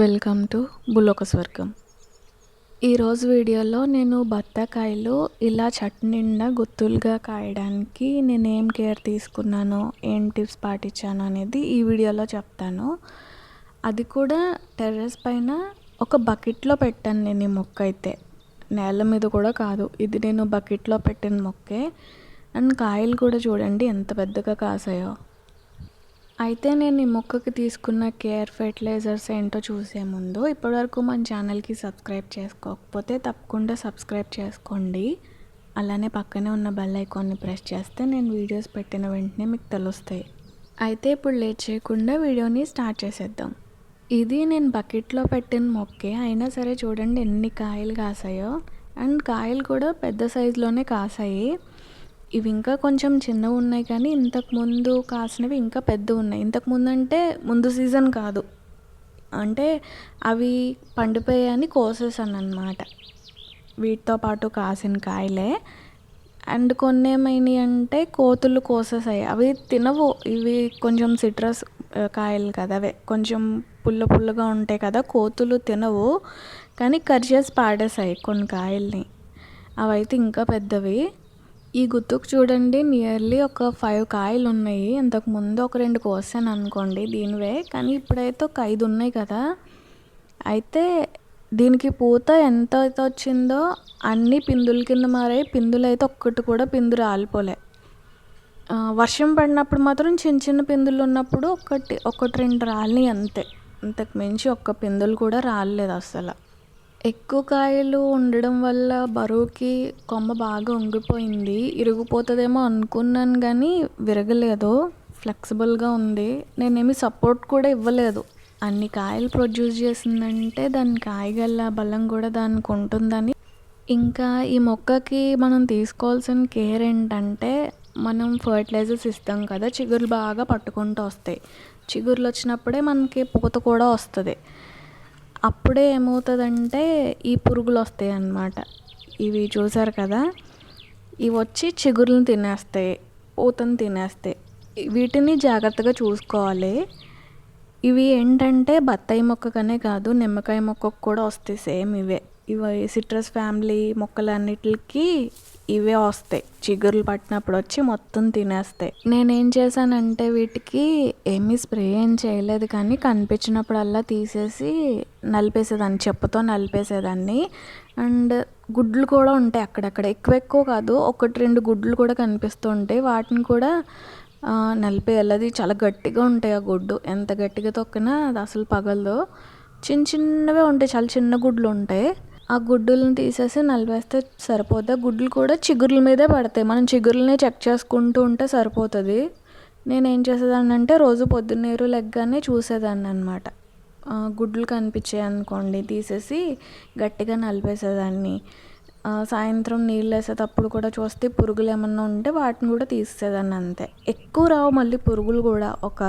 Welcome to బులోక స్వర్గం. ఈరోజు వీడియోలో నేను బత్తాకాయలు ఇలా చెట్టు నిండా గుత్తులుగా కాయడానికి నేను ఏం కేర్ తీసుకున్నానో ఏం టిప్స్ పాటించాను అనేది ఈ వీడియోలో చెప్తాను. అది కూడా టెర్రస్ పైన ఒక బకెట్లో పెట్టాను నేను ఈ మొక్క అయితే. నేల మీద కూడా కాదు ఇది నేను బకెట్లో పెట్టిన మొక్కే. అండ్ కాయలు కూడా చూడండి ఎంత పెద్దగా కాసాయో. అయితే నేను ఈ మొక్కకి తీసుకున్న కేర్ ఫెర్టిలైజర్స్ ఏంటో చూసే ముందు ఇప్పటివరకు మన ఛానల్కి సబ్స్క్రైబ్ చేసుకోకపోతే తప్పకుండా సబ్స్క్రైబ్ చేసుకోండి. అలానే పక్కనే ఉన్న బెల్ ఐకాన్ని ప్రెస్ చేస్తే నేను వీడియోస్ పెట్టిన వెంటనే మీకు తెలుస్తాయి. అయితే ఇప్పుడు లేట్ చేయకుండా వీడియోని స్టార్ట్ చేసేద్దాం. ఇది నేను బకెట్లో పెట్టిన మొక్కే అయినా సరే చూడండి ఎన్ని కాయలు కాసాయో. అండ్ కాయలు కూడా పెద్ద సైజులోనే కాసాయి. ఇవి ఇంకా కొంచెం చిన్నవి ఉన్నాయి కానీ ఇంతకు ముందు కాసినవి ఇంకా పెద్దవి ఉన్నాయి. ఇంతకు ముందు అంటే ముందు సీజన్ కాదు. అంటే అవి పండిపోయాయని కోసేసాను అనమాట వీటితో పాటు కాసిన కాయలే. అండ్ కొన్ని ఏమైనాయి అంటే కోతులు కోసేసాయి. అవి తినవు. ఇవి కొంచెం సిట్రస్ కాయలు కదా అవే. కొంచెం పుల్ల పుల్లగా ఉంటాయి కదా కోతులు తినవు. కానీ కట్ చేసి పాడేసాయి కొన్ని కాయల్ని. అవైతే ఇంకా పెద్దవి. ఈ గుత్తుకు చూడండి నియర్లీ ఒక ఫైవ్ కాయలు ఉన్నాయి ఇంతకు ముందు ఒక రెండు కోసాను అనుకోండి దీనివే. కానీ ఇప్పుడైతే ఒక ఐదు ఉన్నాయి కదా. అయితే దీనికి పూత ఎంత అయితే వచ్చిందో అన్ని పిందుల కింద మారాయి. పిందులు అయితే ఒక్కటి కూడా పిందు రాలిపోలే. వర్షం పడినప్పుడు మాత్రం చిన్న చిన్న పిందులు ఉన్నప్పుడు ఒకటి ఒకటి రెండు రాలినాయి అంతే. అంతకు మించి ఒక్క పిందులు కూడా రాలేదు అసలు. ఎక్కువ కాయలు ఉండడం వల్ల బరువుకి కొమ్మ బాగా వంగిపోయింది ఇరిగిపోతుందేమో అనుకున్నాను కానీ విరగలేదు. ఫ్లెక్సిబుల్గా ఉంది. నేనేమి సపోర్ట్ కూడా ఇవ్వలేదు. అన్ని కాయలు ప్రొడ్యూస్ చేసిందంటే దాని కాయగల బలం కూడా దానికి ఉంటుందని. ఇంకా ఈ మొక్కకి మనం తీసుకోవాల్సిన కేర్ ఏంటంటే మనం ఫర్టిలైజర్స్ ఇస్తాం కదా చిగురు బాగా పట్టుకుంటూ వస్తాయి. చిగుర్లు వచ్చినప్పుడే మనకి పూత కూడా వస్తుంది. అప్పుడే ఏమవుతుందంటే ఈ పురుగులు వస్తాయి అన్నమాట ఇవి చూసారు కదా? ఇవి వచ్చి చిగురులను తినేస్తాయి పూతను తినేస్తాయి. వీటిని జాగ్రత్తగా చూసుకోవాలి. ఇవి ఏంటంటే బత్తాయి మొక్కకనే కాదు నిమ్మకాయ మొక్కకు కూడా వస్తాయి సేమ్ ఇవే. ఇవి సిట్రస్ ఫ్యామిలీ మొక్కలన్నిటికి ఇవే వస్తాయి. చిగురులు పట్టినప్పుడు వచ్చి మొత్తం తినేస్తాయి. నేనేం చేశానంటే వీటికి ఏమీ స్ప్రే ఏం చేయలేదు కానీ కనిపించినప్పుడల్లా తీసేసి నలిపేసేదాన్ని చెప్పుతో నలిపేసేదాన్ని. అండ్ గుడ్లు కూడా ఉంటాయి అక్కడక్కడ. ఎక్కువ ఎక్కువ కాదు ఒకటి రెండు గుడ్లు కూడా కనిపిస్తూ ఉంటాయి. వాటిని కూడా నలిపేయాలి అది చాలా గట్టిగా ఉంటాయి ఆ గుడ్డు. ఎంత గట్టిగా తొక్కినా అది అసలు పగలదు. చిన్న చిన్నవే ఉంటాయి చాలా చిన్న గుడ్లు ఉంటాయి. ఆ గుడ్డులను తీసేసి నలిపేస్తే సరిపోద్ది. ఆ గుడ్లు కూడా చిగుర్ల మీదే పడతాయి. మనం చిగుర్లని చెక్ చేసుకుంటూ ఉంటే సరిపోతుంది. నేను ఏం చేసేదాన్ని అంటే రోజు పొద్దున్నేరు లెగ్గానే చూసేదాన్ని అనమాట గుడ్లు కనిపించాయి అనుకోండి తీసేసి గట్టిగా నలిపేసేదాన్ని. సాయంత్రం నీళ్ళు వేసేటప్పుడు కూడా చూస్తే పురుగులు ఏమన్నా ఉంటే వాటిని కూడా తీసేదాన్ని అంతే. ఎక్కువ రావు మళ్ళీ పురుగులు కూడా. ఒక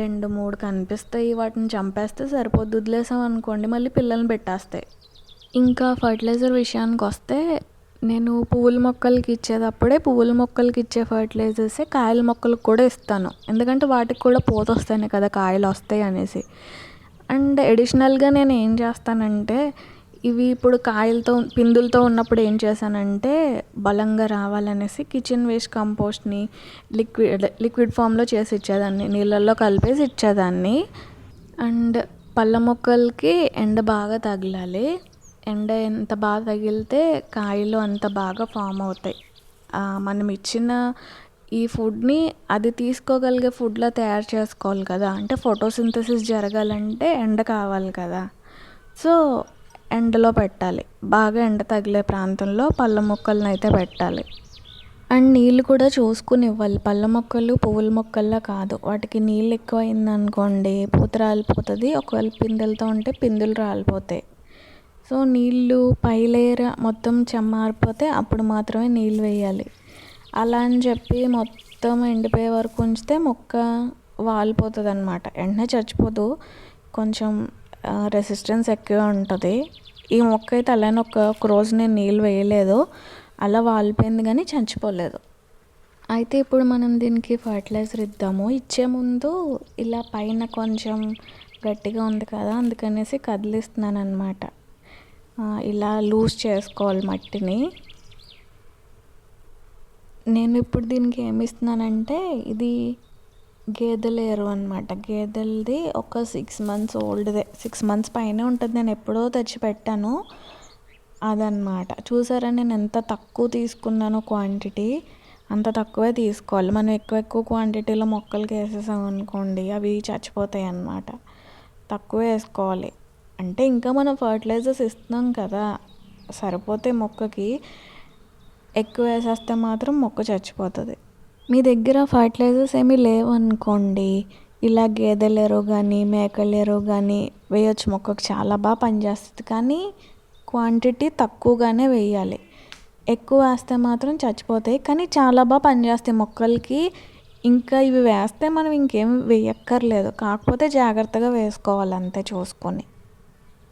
రెండు మూడు కనిపిస్తాయి. వాటిని చంపేస్తే సరిపోద్ది. వదిలేసాం అనుకోండి మళ్ళీ పిల్లల్ని పెట్టేస్తాయి. ఇంకా ఫర్టిలైజర్ విషయానికి వస్తే నేను పువ్వుల మొక్కలకి ఇచ్చేటప్పుడే పువ్వుల మొక్కలకి ఇచ్చే ఫర్టిలైజర్సే కాయల మొక్కలకు కూడా ఇస్తాను. ఎందుకంటే వాటికి కూడా పూత వస్తాయి కదా కాయలు వస్తాయి అనేసి. అండ్ అడిషనల్గా నేను ఏం చేస్తానంటే ఇవి ఇప్పుడు కాయలతో పిందులతో ఉన్నప్పుడు ఏం చేశానంటే బలంగా రావాలనేసి కిచెన్ వేస్ట్ కంపోస్ట్ని లిక్విడ్ లిక్విడ్ ఫామ్లో చేసి ఇచ్చేదాన్ని. నీళ్ళల్లో కలిపేసి ఇచ్చేదాన్ని. అండ్ పళ్ళ మొక్కలకి ఎండ బాగా తగలాలి. ఎండ ఎంత బాగా తగిలితే కాయలు అంత బాగా ఫామ్ అవుతాయి. మనం ఇచ్చిన ఈ ఫుడ్ని అది తీసుకోగలిగే ఫుడ్లో తయారు చేసుకోవాలి కదా. అంటే ఫోటోసింథసిస్ జరగాలంటే ఎండ కావాలి కదా. సో ఎండలో పెట్టాలి. బాగా ఎండ తగిలే ప్రాంతంలో పళ్ళ మొక్కలను అయితే పెట్టాలి. అండ్ నీళ్ళు కూడా చూసుకుని ఇవ్వాలి. పళ్ళ మొక్కలు పువ్వుల మొక్కల్లో కాదు. వాటికి నీళ్ళు ఎక్కువ అయిందనుకోండి పూత రాలిపోతుంది. ఒకవేళ పిందెలతో ఉంటే పిందులు రాలిపోతాయి. సో నీళ్ళు పై లేయర్ మొత్తం చెమ్మారిపోతే అప్పుడు మాత్రమే నీళ్ళు వేయాలి. అలా అని చెప్పి మొత్తం ఎండిపోయే వరకు ఉంచితే మొక్క వాలిపోతుంది అనమాట వెంటనే చచ్చిపోదు. కొంచెం రెసిస్టెన్స్ ఎక్కువ ఉంటుంది. ఈ మొక్క అయితే అలానే ఒక ఒక రోజు నేను నీళ్ళు వేయలేదు. అలా వాలిపోయింది కానీ చచ్చిపోలేదు. అయితే ఇప్పుడు మనం దీనికి ఫర్టిలైజర్ ఇద్దాము. ఇచ్చే ముందు ఇలా పైన కొంచెం గట్టిగా ఉంది కదా అందుకనేసి కదిలిస్తున్నాను అనమాట ఇలా లూజ్ చేసుకోవాలి మట్టిని. నేను ఇప్పుడు దీనికి ఏమి ఇస్తున్నానంటే ఇది గేదెల ఎరువు అనమాట గేదెలది ఒక సిక్స్ మంత్స్ ఓల్డ్దే సిక్స్ మంత్స్ పైనే ఉంటుంది. నేను ఎప్పుడో తెచ్చిపెట్టాను అదనమాట చూసారా నేను ఎంత తక్కువ తీసుకున్నాను క్వాంటిటీ అంత తక్కువే తీసుకోవాలి. మనం ఎక్కువ ఎక్కువ క్వాంటిటీలో మొక్కలకి వేసేసాం అనుకోండి అవి చచ్చిపోతాయి అన్నమాట. తక్కువ వేసుకోవాలి. అంటే ఇంకా మనం ఫర్టిలైజర్స్ ఇస్తున్నాం కదా సరిపోతే మొక్కకి ఎక్కువ వేసేస్తే మాత్రం మొక్క చచ్చిపోతుంది. మీ దగ్గర ఫర్టిలైజర్స్ ఏమీ లేవనుకోండి ఇలా గేదెల ఎరువు కానీ మేకలు ఎరువు కానీ వేయొచ్చు. మొక్కకు చాలా బాగా పనిచేస్తుంది కానీ క్వాంటిటీ తక్కువగానే వేయాలి. ఎక్కువ వేస్తే మాత్రం చచ్చిపోతాయి కానీ చాలా బాగా పనిచేస్తాయి మొక్కలకి. ఇంకా ఇవి వేస్తే మనం ఇంకేం వేయక్కర్లేదు. కాకపోతే జాగ్రత్తగా వేసుకోవాలి అంతే చూసుకొని.